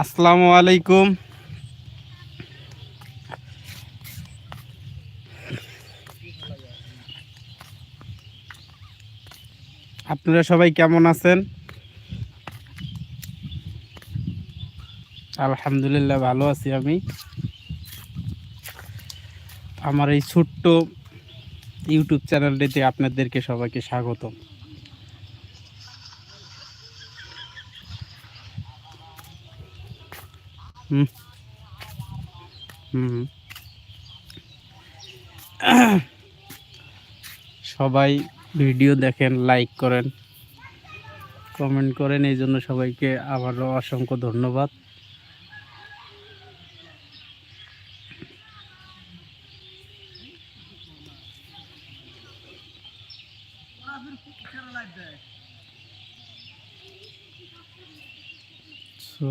আসসালামু আলাইকুম। আপনারা সবাই কেমন আছেন? আলহামদুলিল্লাহ ভালো আছি আমি। আমার এই ছোট্ট ইউটিউব চ্যানেলটিতে আপনাদেরকে সবাইকে স্বাগতম। হুম। হুম। সবাই ভিডিও দেখেন লাইক করেন কমেন্ট করেন, এই জন্য সবাইকে আবারও অসংখ্য ধন্যবাদ। সো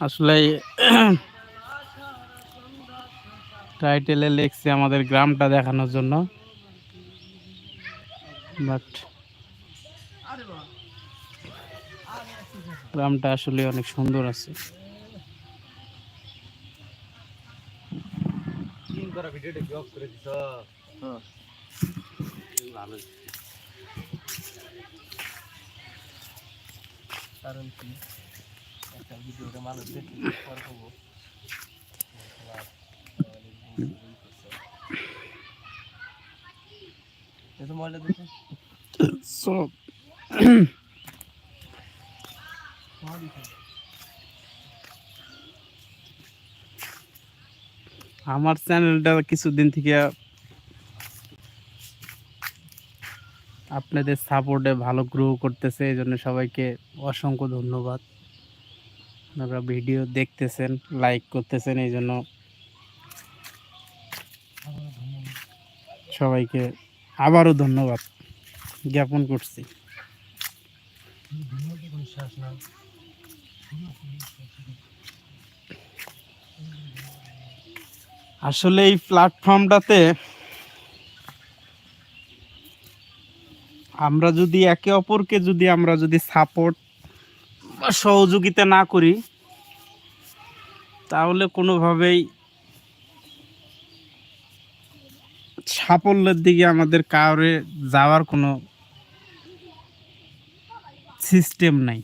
আসলে টাইটেলে লিখছি আমাদের গ্রামটা দেখানোর জন্য। বাট গ্রামটা আসলে অনেক সুন্দর আছে। কারণ কি? একটা ভিডিওটা মানুষ দেখে পরে করব এটা ময়লা দেখে সো আমার চ্যানেলটা কিছুদিন থেকে আপনাদের সাপোর্টে ভালো গ্রো করতেছে এই জন্য সবাইকে অসংখ্য ধন্যবাদ। আপনারা ভিডিও দেখতেছেন লাইক করতেছেন এই জন্য সবাইকে আবারও ধন্যবাদ জ্ঞাপন করছি। আসলে এই প্ল্যাটফর্মটাতে আমরা যদি একে অপরকে যদি আমরা যদি সাপোর্ট বা সহযোগিতা না করি, তাহলে কোনোভাবেই সাফল্যের দিকে আমাদের কাউরে যাওয়ার কোনো সিস্টেম নাই।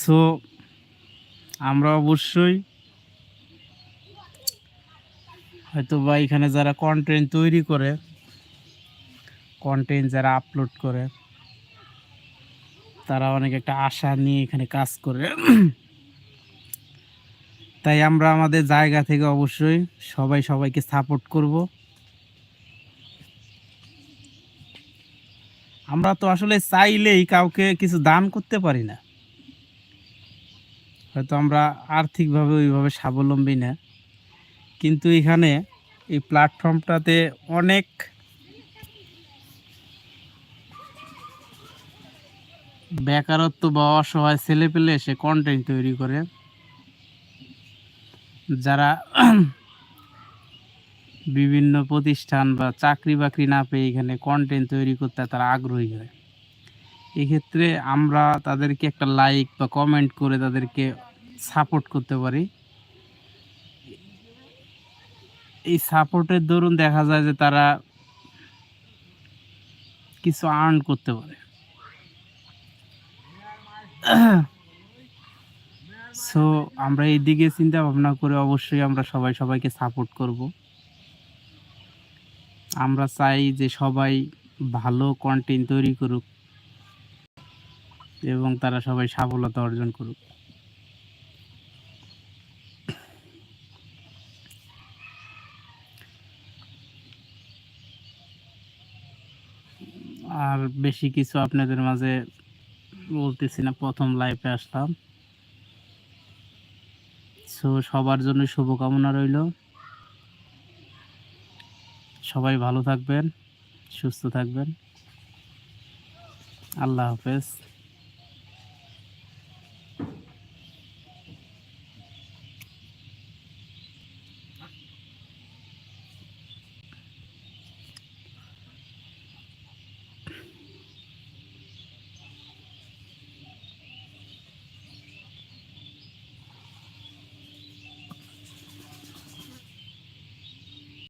সো আমরা অবশ্যই হয়তো বা এখানে যারা কন্টেন্ট তৈরি করে কন্টেন্ট যারা আপলোড করে, তারা অনেক একটা আশা নিয়ে এখানে কাজ করে। তাই আমরা আমাদের জায়গা থেকে অবশ্যই সবাই সবাইকে সাপোর্ট করব। আমরা তো আসলে চাইলেই কাউকে কিছু দান করতে পারি না। হয়তো আমরা আর্থিকভাবে ওইভাবে স্বাবলম্বী না। কিন্তু এখানে এই প্ল্যাটফর্মটাতে অনেক বেকারত্ব বা অসহায় ছেলে পেলে সে কন্টেন্ট তৈরি করে। যারা বিভিন্ন প্রতিষ্ঠান বা চাকরি বাকরি না পেয়ে এখানে কন্টেন্ট তৈরি করতে তারা আগ্রহী হয়। এক্ষেত্রে আমরা তাদেরকে একটা লাইক বা কমেন্ট করে তাদেরকে সাপোর্ট করতে পারি। এই সাপোর্টের দরুন দেখা যায় যে তারা কিছু আর্ন করতে পারে। সো আমরা এই দিকে চিন্তা ভাবনা করে অবশ্যই আমরা সবাই সবাইকে সাপোর্ট করব। আমরা চাই যে সবাই ভালো কন্টেন্ট তৈরি করুক এবং তারা সবাই সফলতা অর্জন করুক। আর বেশি কিছু আপনাদের মাঝে বলতেছি না প্রথম লাইফে আসলাম। সো সবার জন্য শুভকামনা রইল। সবাই ভালো থাকবেন, সুস্থ থাকবেন। আল্লাহ হাফেজ।